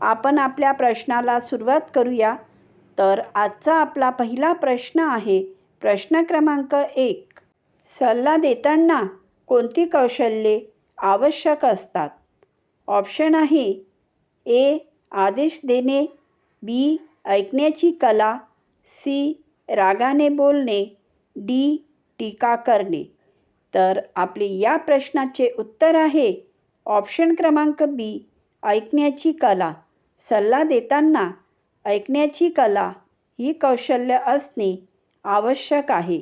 आपण आपल्या प्रश्नाला सुरुवात करूया. तर आजचा आपला पहिला प्रश्न आहे प्रश्न क्रमांक एक. सल्ला देताना कोणती कौशल्ये आवश्यक असतात? ऑप्शन आहे ए. आदेश देणे बी. ऐकण्याची कला सी. रागाने बोलणे डी. टीका करणे. तर आपले या प्रश्नाचे उत्तर आहे ऑप्शन क्रमांक बी. ऐकण्याची कला. सल्ला देताना ऐकण्याची कला ही कौशल्य असणे आवश्यक आहे.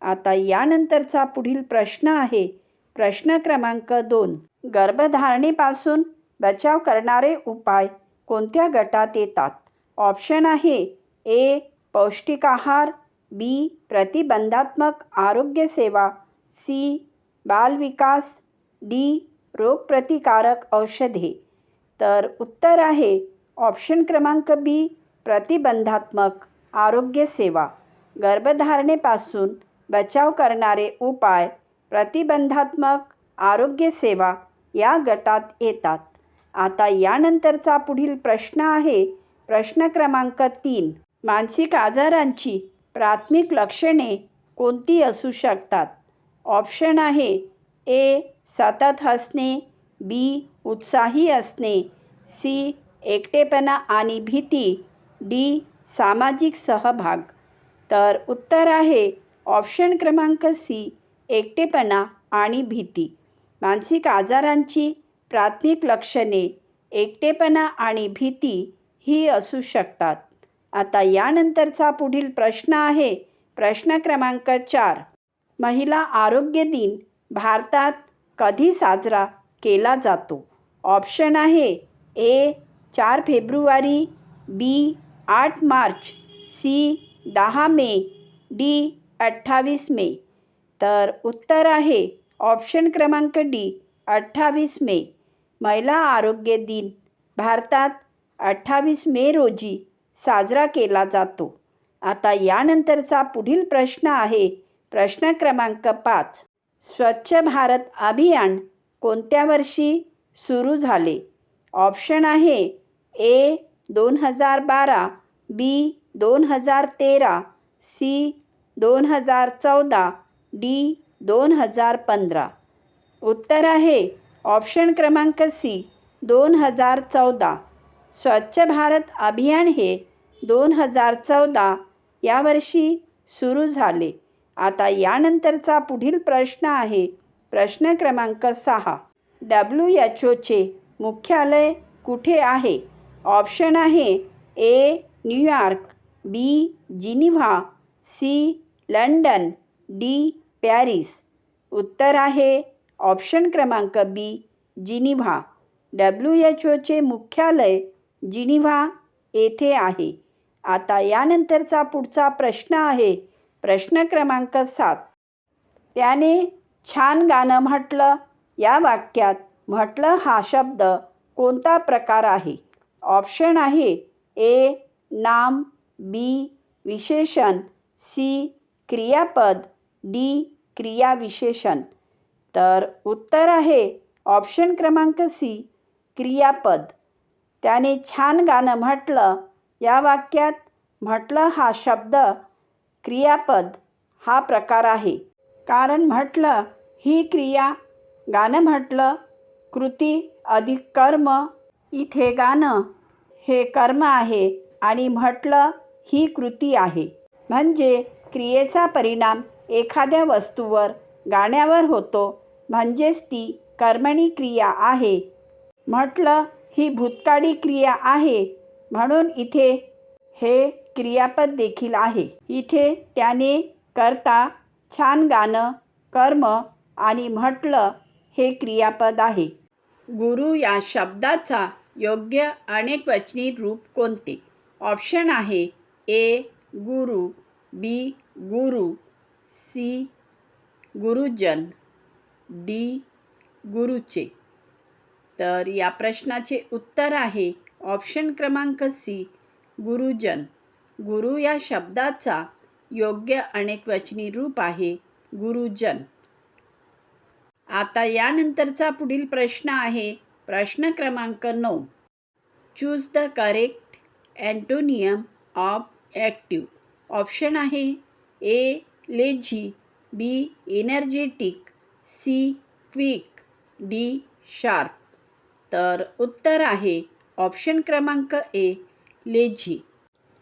आता यानंतरचा पुढील प्रश्न आहे. प्रश्न क्रमांक दोन. गर्भधारणेपासून बचाव करणारे उपाय कोणत्या गटात येतात? ऑप्शन आहे ए. पौष्टिक आहार बी. प्रतिबंधात्मक आरोग्यसेवा सी. बालविकास डी. रोगप्रतिकारक औषधे. तर उत्तर आहे ऑप्शन क्रमांक बी प्रतिबंधात्मक आरोग्यसेवा गर्भधारणेपासून बचाव करणारे उपाय प्रतिबंधात्मक आरोग्यसेवा या गटात येतात. आता यानंतरचा पुढील प्रश्न आहे. प्रश्न क्रमांक तीन. मानसिक आजारांची प्राथमिक लक्षणे कोणती असू शकतात? ऑप्शन आहे. ए सतत हसणे बी उत्साही असणे सी एकटेपणा आणि भीती डी सामाजिक सहभाग. तर उत्तर आहे ऑप्शन क्रमांक सी एकटेपणा आणि भीती. मानसिक आजारांची प्राथमिक लक्षणे एकटेपणा आणि भीती ही असू शकतात. आता यानंतरचा पुढील प्रश्न आहे. प्रश्न क्रमांक चार. महिला आरोग्य दिन भारतात कधी साजरा केला जातो? ऑप्शन आहे ए चार फेब्रुवारी बी आठ मार्च सी दहा मे डी अठ्ठावीस मे. तर उत्तर आहे ऑप्शन क्रमांक डी अठ्ठावीस मे. महिला आरोग्य दिन. भारतात अठ्ठावीस मे रोजी साजरा केला जातो. आता यानंतरचा पुढील प्रश्न आहे. प्रश्न क्रमांक पाच. स्वच्छ भारत अभियान कोणत्या वर्षी सुरू झाले? ऑप्शन आहे ए दोन हजार बारा बी दोन हजार तेरा सी दोन हजार चौदा डी दोन हजार पंधरा. उत्तर आहे ऑप्शन क्रमांक सी दोन हजार चौदा. स्वच्छ भारत अभियान हे दोन हजार चौदा यावर्षी सुरू झाले. आता यानंतरचा पुढील प्रश्न आहे. प्रश्न क्रमांक सहा. डब्ल्यू एच ओचे मुख्यालय कुठे आहे? ऑप्शन आहे A New York B Geneva C London D Paris. उत्तर आहे ऑप्शन क्रमांक बी जिनिव्हा. डब्ल्यू एच ओचे मुख्यालय जिनिव्हा येथे आहे. आता यानंतरचा पुढचा प्रश्न आहे. प्रश्न क्रमांक सात. त्याने छान गाणं म्हटलं. या वाक्यात म्हटलं हा शब्द कोणता प्रकार आहे? ऑप्शन आहे ए नाम बी विशेषण सी क्रियापद डी क्रियाविशेषण. तर उत्तर आहे ऑप्शन क्रमांक सी क्रियापद. त्याने छान गाणं म्हटलं या वाक्यात म्हटलं हा शब्द क्रियापद हा प्रकार आहे. कारण म्हटलं ही क्रिया गाणं म्हटलं कृती अधिक कर्म इथे गाणं हे कर्म आहे आणि म्हटलं ही कृती आहे. म्हणजे क्रियेचा परिणाम एखाद्या वस्तूवर गाण्यावर होतो म्हणजेच ती कर्मणी क्रिया आहे. म्हटलं ही भूतकाळी क्रिया आहे म्हणून इथे हे क्रियापद देखील आहे. इथे त्याने करता छान गाणं कर्म आणि म्हटलं हे क्रियापद आहे. गुरु या शब्दाचा योग्य अनेक वचनी रूप कोणते? ऑप्शन आहे ए गुरु बी गुरु सी गुरुजन डी गुरुचे. तर या प्रश्नाचे उत्तर आहे ऑप्शन क्रमांक सी गुरुजन. गुरु या शब्दाचा योग्य अनेकवचनी रूप आहे गुरुजन. आता यानंतरचा पुढील प्रश्न आहे प्रश्न क्रमांक नऊ. Choose the correct antonym of active option आहे A lazy B energetic C quick D sharp तर उत्तर आहे ऑप्शन क्रमांक ए लेझी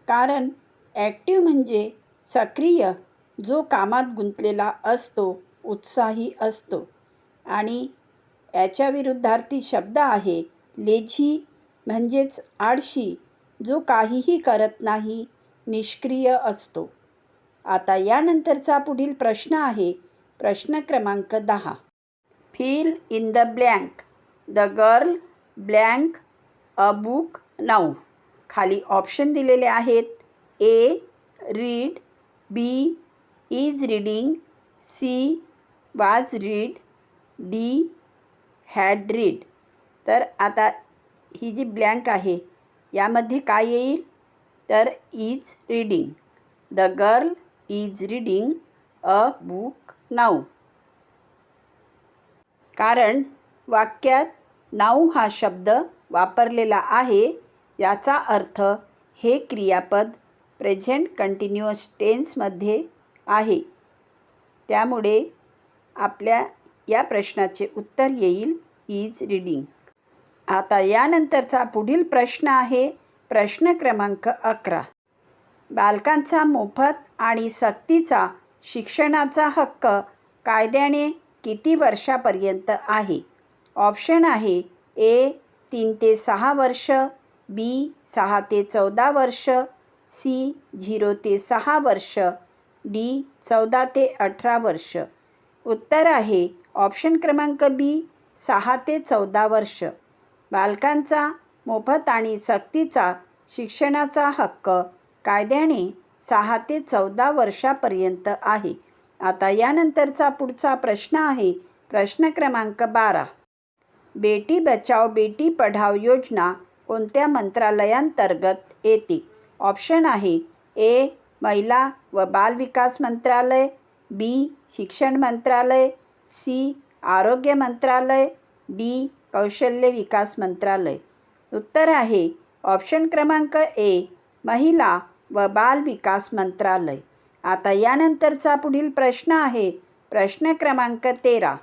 कारण ॲक्टिव म्हणजे सक्रिय जो कामात गुंतलेला असतो उत्साही असतो. आणि याच्या विरुद्धार्थी शब्द आहे लेझी म्हणजेच आळशी जो काहीही करत नाही निष्क्रिय असतो. आता यानंतरचा पुढील प्रश्न आहे प्रश्न क्रमांक दहा. Fill in the blank the girl blank a book now खाली ऑप्शन दिलेले आहेत A read B is reading C was read D had read तर आता ही जी ब्लँक आहे यामध्ये काय येईल? तर is reading the girl is reading a book now कारण वाक्यात नाऊ हा शब्द वापरलेला आहे याचा अर्थ हे क्रियापद प्रेझेंट कंटिन्युअस टेन्समध्ये आहे. त्यामुळे आपल्या या प्रश्नाचे उत्तर येईल. इज रीडिंग आता यानंतरचा पुढील प्रश्न आहे प्रश्न क्रमांक अकरा. बालकांचा मोफत आणि सक्तीचा शिक्षणाचा हक्क कायद्याने किती वर्षापर्यंत आहे? ऑप्शन आहे ए तीन ते सहा वर्ष बी सहा ते चौदा वर्ष सी झिरो ते सहा वर्ष डी चौदा ते अठरा वर्ष. उत्तर आहे ऑप्शन क्रमांक बी सहा ते चौदा वर्ष. बालकांचा मोफत आणि सक्तीचा शिक्षणाचा हक्क कायद्याने सहा ते चौदा वर्षापर्यंत आहे. आता यानंतरचा पुढचा प्रश्न आहे प्रश्न क्रमांक बारा. बेटी बचाव बेटी पढाव योजना कोणत्या मंत्रालयांतर्गत येते? ऑप्शन आहे ए महिला व बालविकास मंत्रालय बी शिक्षण मंत्रालय सी आरोग्य मंत्रालय डी कौशल्य विकास मंत्रालय. उत्तर आहे ऑप्शन क्रमांक ए महिला व बाल विकास मंत्रालय. आता यानंतरचा पुढील प्रश्न आहे प्रश्न क्रमांक तेरा.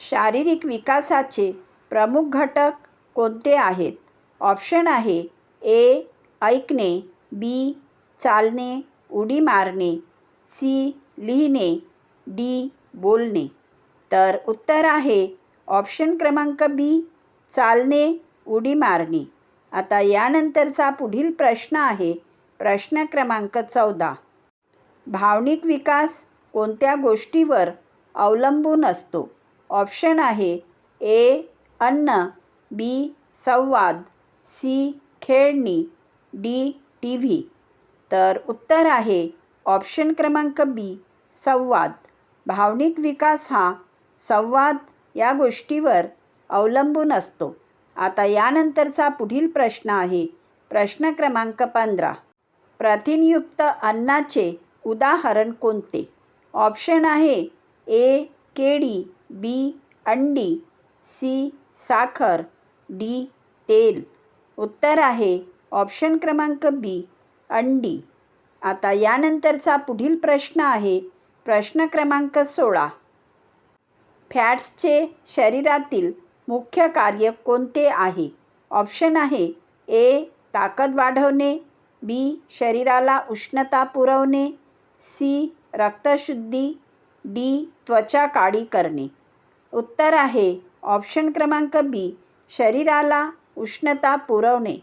शारीरिक विकासाचे प्रमुख घटक कोणते आहेत? ऑप्शन आहे ए ऐकणे बी चालणे उडी मारणे सी लिहिणे डी बोलणे. तर उत्तर आहे. ऑप्शन क्रमांक बी चालणे उडी मारणे. आता यानंतरचा पुढील प्रश्न आहे. प्रश्न क्रमांक चौदा. भावनिक विकास कोणत्या गोष्टीवर अवलंबून असतो? ऑप्शन आहे ए अन्न बी संवाद सी खेळणी डी टी व्ही तर उत्तर आहे. ऑप्शन क्रमांक बी संवाद. भावनिक विकास हा संवाद या गोष्टीवर अवलंबून असतो. आता यानंतरचा पुढील प्रश्न आहे. प्रश्न क्रमांक पंधरा. प्रथिनयुक्त अन्नाचे उदाहरण कोणते? ऑप्शन आहे ए केळी बी अंडी सी साखर डी तेल. उत्तर आहे ऑप्शन क्रमांक बी अंडी. आता यानंतरचा पुढील प्रश्न आहे. प्रश्न क्रमांक सोळा. फॅट्सचे शरीरातील मुख्य कार्य कोणते आहे? ऑप्शन आहे ए ताकद वाढवणे बी शरीराला उष्णता पुरवणे सी रक्तशुद्धी डी त्वचा काळी करणे. उत्तर आहे ऑप्शन क्रमांक बी शरीराला उष्णता पुरवणे.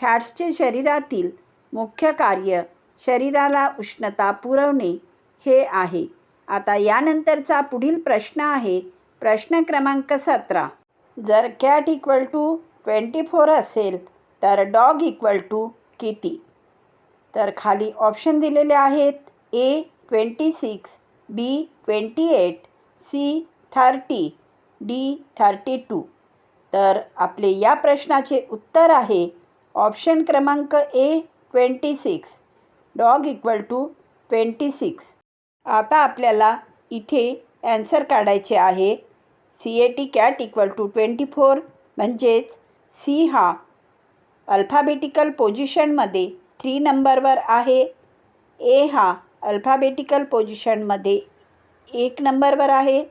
फॅट्सचे शरीरातील मुख्य कार्य शरीराला उष्णता पुरवणे हे आहे. आता यानंतरचा पुढील प्रश्न आहे प्रश्न क्रमांक सतरा. जर cat equal to twenty four असेल तर डॉग इक्वल टू किती? तर खाली ऑप्शन दिलेले आहेत A twenty six B twenty eight C thirty D thirty two तर आपले या प्रश्नाचे उत्तर आहे ऑप्शन क्रमांक A twenty six dog equal to twenty six आता आपल्याला इथे ॲन्सर काढायचे आहे. C A T cat equal to twenty four म्हणजेच सी हा अल्फाबेटिकल पोझिशनमध्ये थ्री नंबरवर आहे. ए हा अल्फाबेटिकल पोझिशनमध्ये एक नंबरवर आहे.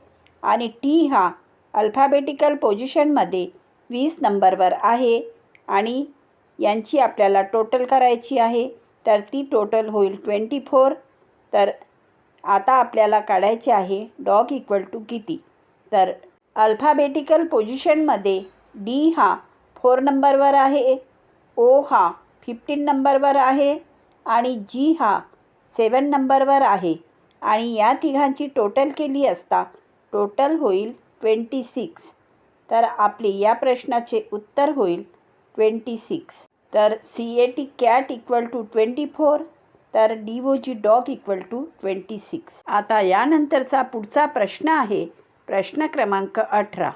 आणि टी हा अल्फाबेटिकल पोझिशनमध्ये वीस नंबरवर आहे. आणि यांची आपल्याला टोटल करायची आहे. तर ती टोटल होईल ट्वेंटी फोर तर आता आपल्याला काढायचे आहे डॉग इक्वल टू किती? तर अल्फाबेटिकल पोझिशनमध्ये डी हा फोर नंबरवर आहे ओ हा फिफ्टीन नंबरवर आहे आणि जी हा सेवन नंबरवर आहे. आणि या तिघांची टोटल केली असता टोटल होईल ट्वेंटी सिक्स. तर आपले या प्रश्नाचे उत्तर होईल ट्वेंटी सिक्स. तर C A T cat equal to twenty four. तर D O G dog equal to twenty six आता यानंतरचा पुढचा प्रश्न आहे. प्रश्न क्रमांक अठरा.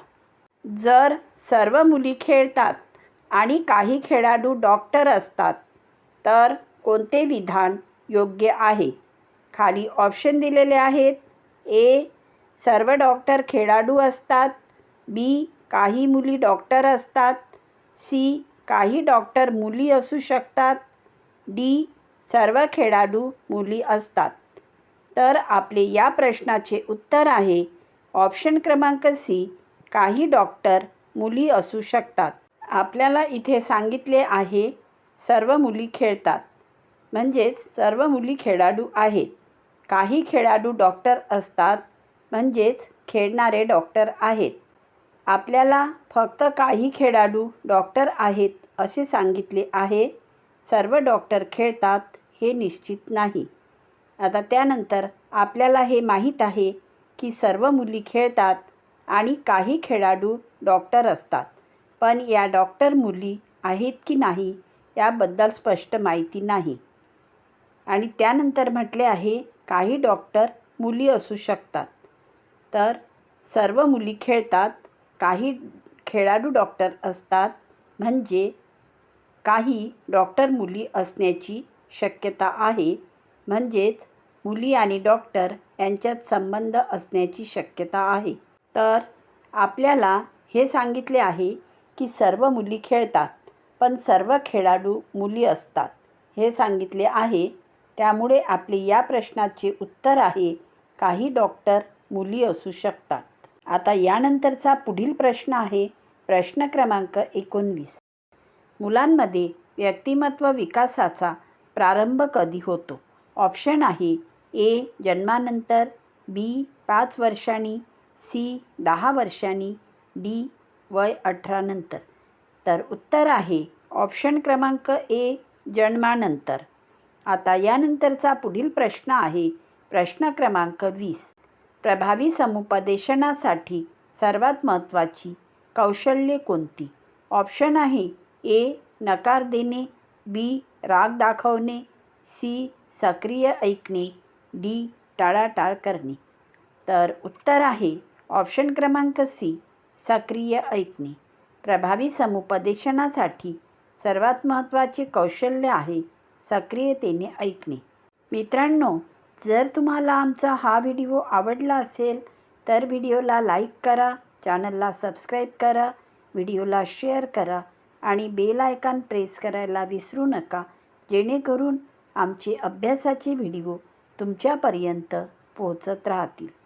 जर सर्व मुली खेळतात आणि काही खेळाडू डॉक्टर असतात तर कोणते विधान योग्य आहे? खाली ऑप्शन दिलेले आहेत. ए सर्व डॉक्टर खेळाडू असतात. बी काही मुली डॉक्टर असतात. सी काही डॉक्टर मुली असू शकतात. डी सर्व खेळाडू मुली असतात. तर आपले या प्रश्नाचे उत्तर आहे ऑप्शन क्रमांक सी काही डॉक्टर मुली असू शकतात. आपल्याला इथे सांगितले आहे सर्व मुली खेळतात. म्हणजेच सर्व मुली खेळाडू आहेत. काही खेळाडू डॉक्टर असतात म्हणजेच खेळणारे डॉक्टर आहेत. आपल्याला फक्त काही खेळाडू डॉक्टर आहेत असे सांगितले आहे. सर्व डॉक्टर खेळतात हे निश्चित नाही. आता त्यानंतर आपल्याला हे माहीत आहे की सर्व मुली खेळतात आणि काही खेळाडू डॉक्टर असतात. पण या डॉक्टर मुली आहेत की नाही याबद्दल स्पष्ट माहिती नाही. आणि त्यानंतर म्हटले आहे काही डॉक्टर मुली असू शकतात. तर सर्व मुली खेळतात काही खेळाडू डॉक्टर असतात. म्हणजे काही डॉक्टर मुली असण्याची शक्यता आहे. म्हणजेच मुली आणि डॉक्टर यांच्यात संबंध असण्याची शक्यता आहे. तर आपल्याला हे सांगितले आहे की सर्व मुली खेळतात पण सर्व खेळाडू मुली असतात. हे सांगितले आहे. त्यामुळे आपले या प्रश्नाचे उत्तर आहे काही डॉक्टर मुली असू शकतात. आता यानंतरचा पुढील प्रश्न आहे प्रश्न क्रमांक एकोणवीस. मुलांमध्ये व्यक्तिमत्व विकासाचा प्रारंभ कधी होतो? ऑप्शन आहे ए जन्मानंतर बी पाच वर्षांनी सी दहा वर्षांनी डी वय अठरानंतर तर उत्तर आहे ऑप्शन क्रमांक ए जन्मानंतर. आता यानंतरचा पुढील प्रश्न आहे प्रश्न क्रमांक वीस. प्रभावी समुपदेशनासाठी सर्वात महत्त्वाची कौशल्ये कोणती? ऑप्शन आहे ए नकार देणे बी राग दाखवणे. सी सक्रिय ऐकणे. डी टाळाटाळ करणे. तर उत्तर आहे ऑप्शन क्रमांक सी सक्रिय ऐकणे. प्रभावी समुपदेशनासाठी सर्वात महत्त्वाचे कौशल्य आहे सक्रियतेने ऐकणे. मित्रांनो जर तुम्हाला आमचा हा व्हिडिओ आवडला असेल तर व्हिडिओला लाईक करा चॅनलला सबस्क्राईब करा व्हिडिओला शेअर करा. आणि बेल आयकॉन प्रेस करायला विसरू नका. जेणेकरून आमचे अभ्यासाचे व्हिडिओ तुमच्यापर्यंत पोहोचत राहतील.